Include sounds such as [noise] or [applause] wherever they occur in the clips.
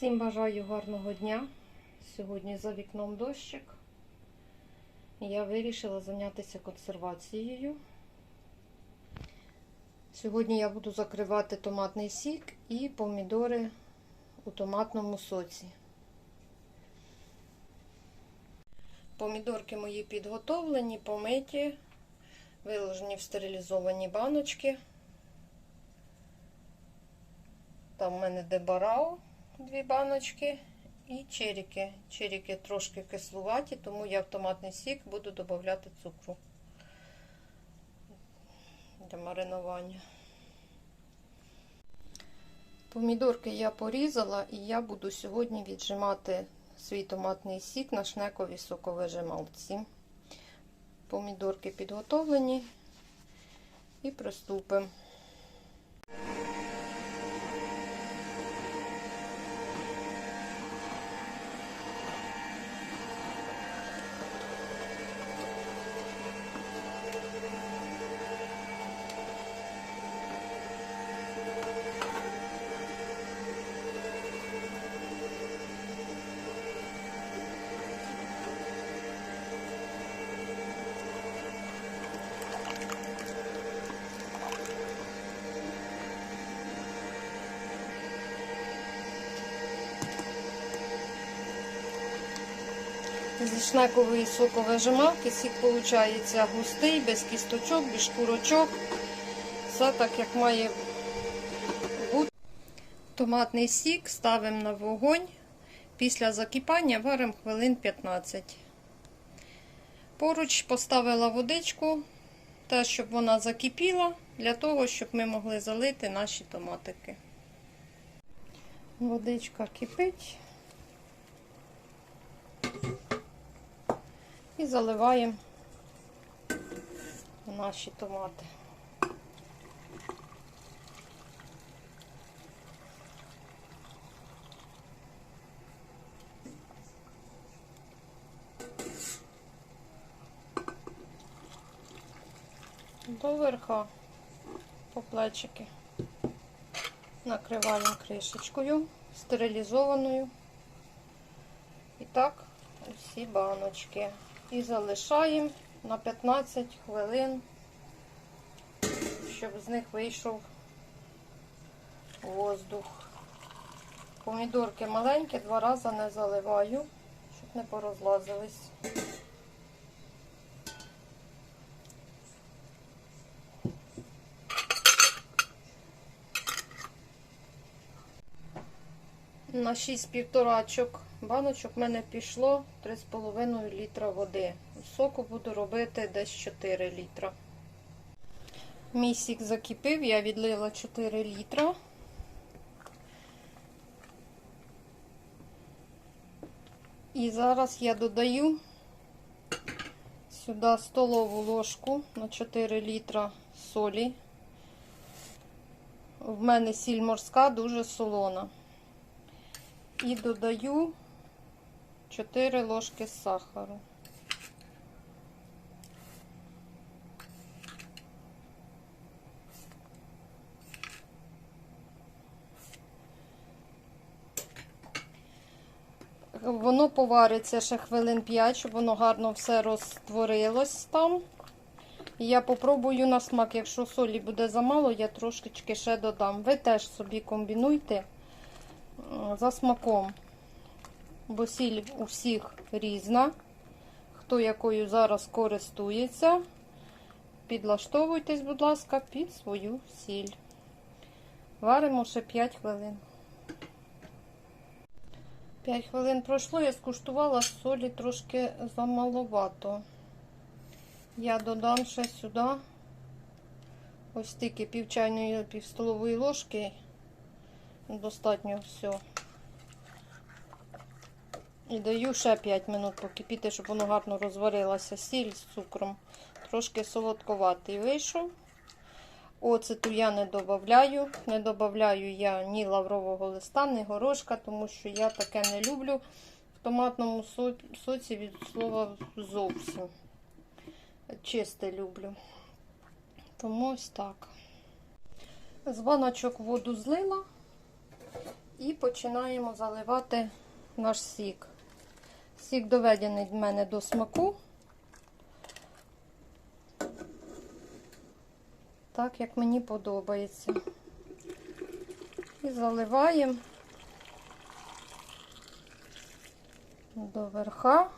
Всім бажаю гарного дня. Сьогодні за вікном дощик. Я вирішила зайнятися консервацією. Сьогодні я буду закривати томатний сік і помідори у томатному соці. Помідорки мої підготовлені, помиті, виложені в стерилізовані баночки. Там в мене дебарао дві баночки і черіки. Черіки трошки кислуваті, тому я в томатний сік буду додати цукру для маринування. Помідорки я порізала і я буду сьогодні віджимати свій томатний сік на шнековій соковижималці. Помідорки підготовлені і приступимо. Зі шнекової соковижималки сік виходить густий, без кісточок, без шкурочок. Все так, як має бути. Томатний сік ставимо на вогонь. Після закипання варимо хвилин 15. Поруч поставила водичку, те, щоб вона закипіла, для того, щоб ми могли залити наші томатики. Водичка кипить. І заливаємо наші томати. До верха по плечики накриваємо кришечкою стерилізованою. І так, усі баночки і залишаємо на 15 хвилин, щоб з них вийшов воздух. Помідорки маленькі, два рази не заливаю, щоб не порозлазились. На 6 півторачок баночок в мене пішло 3,5 літра води. Соку буду робити десь 4 літра. Мій сік закипів, я відлила 4 літра. І зараз я додаю сюди столову ложку на 4 літра солі. В мене сіль морська дуже солона. І додаю 4 ложки сахару. Воно повариться ще хвилин 5, щоб воно гарно все розтворилось там. І я попробую на смак, якщо солі буде замало, я трошечки ще додам. Ви теж собі комбінуйте за смаком, бо сіль у всіх різна. Хто якою зараз користується, підлаштовуйтесь, будь ласка, під свою сіль. Варимо ще 5 хвилин. 5 хвилин пройшло, я скуштувала солі трошки замаловато. Я додам ще сюди ось тільки пів чайної, пів столової ложки. Достатньо все. І даю ще 5 минут покипіти, щоб воно гарно розварилося. Сіль з цукром. Трошки солодковатий вийшов. Оцету я не додаю. Не додаю я ні лаврового листа, ні горошка, тому що я таке не люблю в томатному соці від слова зовсім. Чисте люблю. Тому ось так. З баночок воду злила. І починаємо заливати наш сік. Сік доведений в мене до смаку. Так, як мені подобається. І заливаємо до верха.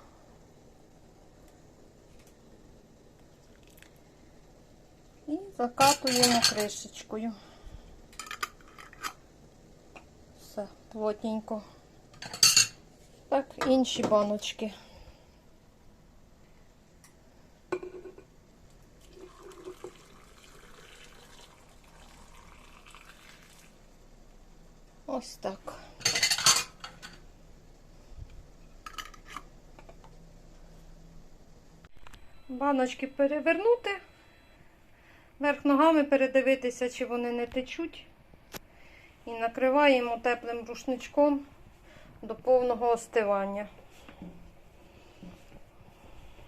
І закатуємо кришечкою. Все, плотненько. Так, інші баночки. Ось так. Баночки перевернути, верх ногами передивитися, чи вони не течуть. І накриваємо теплим рушничком до повного остивання.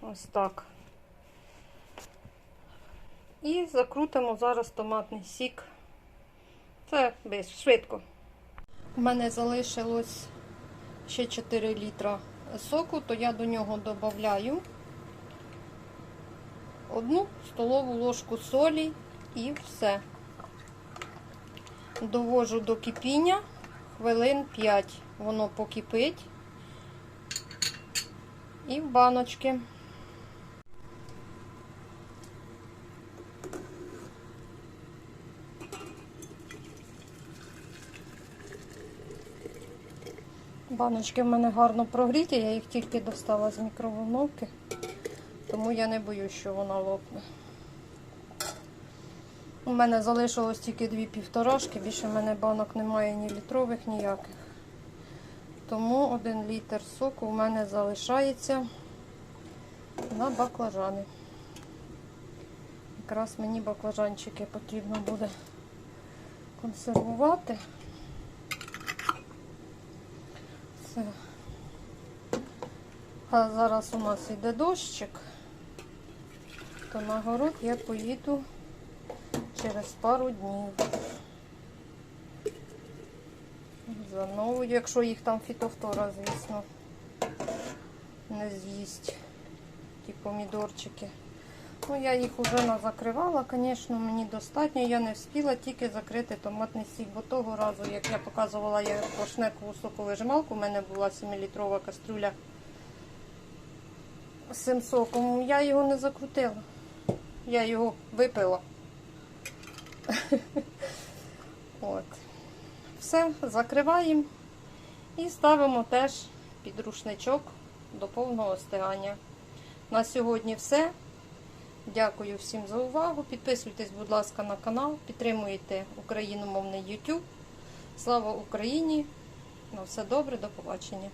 Ось так. І закрутимо зараз томатний сік. Це швидко. У мене залишилось ще 4 літра соку, то я до нього додаю одну столову ложку солі і все. Довожу до кипіння хвилин 5. Воно покипить і в баночки. Баночки в мене гарно прогріті, я їх тільки достала з мікроволновки, тому я не боюсь, що вона лопне. У мене залишилось тільки дві півторашки, більше в мене банок немає ні літрових, ніяких. Тому один літр соку у мене залишається на баклажани. Якраз мені баклажанчики потрібно буде консервувати. Все. А зараз у нас йде дощик, то на город я поїду через пару днів. За новою, якщо їх там фітофтора, звісно, не з'їсть ті помідорчики. Ну, я їх вже закривала, звісно, мені достатньо. Я не встигла тільки закрити томатний сік, бо того разу, як я показувала я поршнекову соковижималку, у мене була 7-літрова кастрюля з цим соком. Я його не закрутила. Я його випила. [laughs] От. Все, закриваємо і ставимо теж під рушничок до повного остигання. На сьогодні все. Дякую всім за увагу. Підписуйтесь, будь ласка, на канал, підтримуйте україномовний YouTube. Слава Україні! На все добре, до побачення!